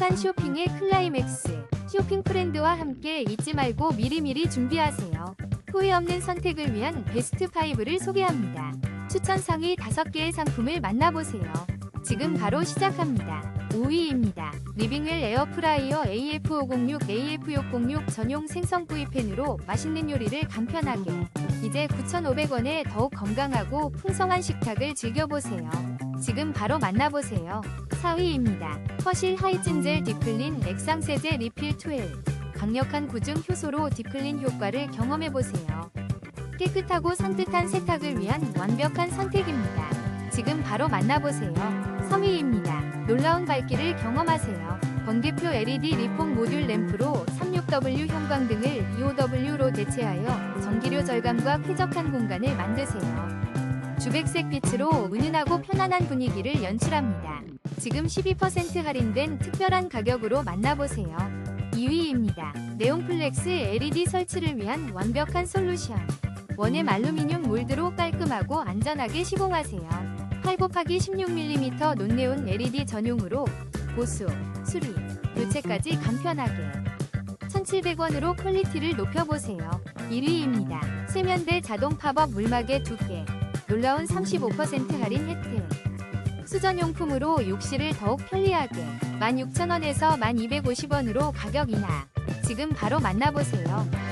행복한 쇼핑의 클라이맥스. 쇼핑 프렌드와 함께 잊지 말고 미리미리 준비하세요. 후회 없는 선택을 위한 베스트 5를 소개합니다. 추천 상위 5개의 상품을 만나보세요. 지금 바로 시작합니다. 5위입니다. 리빙웰 에어프라이어 AF506 AF606 전용 생선 구이 팬으로 맛있는 요리를 간편하게 이제 9,500원에 더욱 건강하고 풍성한 식탁을 즐겨보세요. 지금 바로 만나보세요. 4위입니다. 허실 하이진젤 디플린 액상 세제 리필 12 강력한 구중 효소로 디플린 효과를 경험해보세요. 깨끗하고 산뜻한 세탁을 위한 완벽한 선택입니다. 지금 바로 만나보세요. 3위입니다. 놀라운 밝기를 경험하세요. 번개표 LED 리폼 모듈 램프로 36W 형광등을 25W로 대체하여 전기료 절감과 쾌적한 공간을 만드세요. 주백색 빛으로 은은하고 편안한 분위기를 연출합니다. 지금 12% 할인된 특별한 가격으로 만나보세요. 2위입니다. 네온플렉스 LED 설치를 위한 완벽한 솔루션. 원엠 알루미늄 몰드로 깔끔하고 안전하게 시공하세요. 8 곱하기 16mm 논네온 LED 전용으로 보수, 수리, 교체까지 간편하게 1,700원으로 퀄리티를 높여보세요. 1위입니다. 세면대 자동 팝업 물막에 두께 놀라운 35% 할인 혜택 수전용품으로 욕실을 더욱 편리하게 16,000원에서 1,250원으로 가격 인하 지금 바로 만나보세요.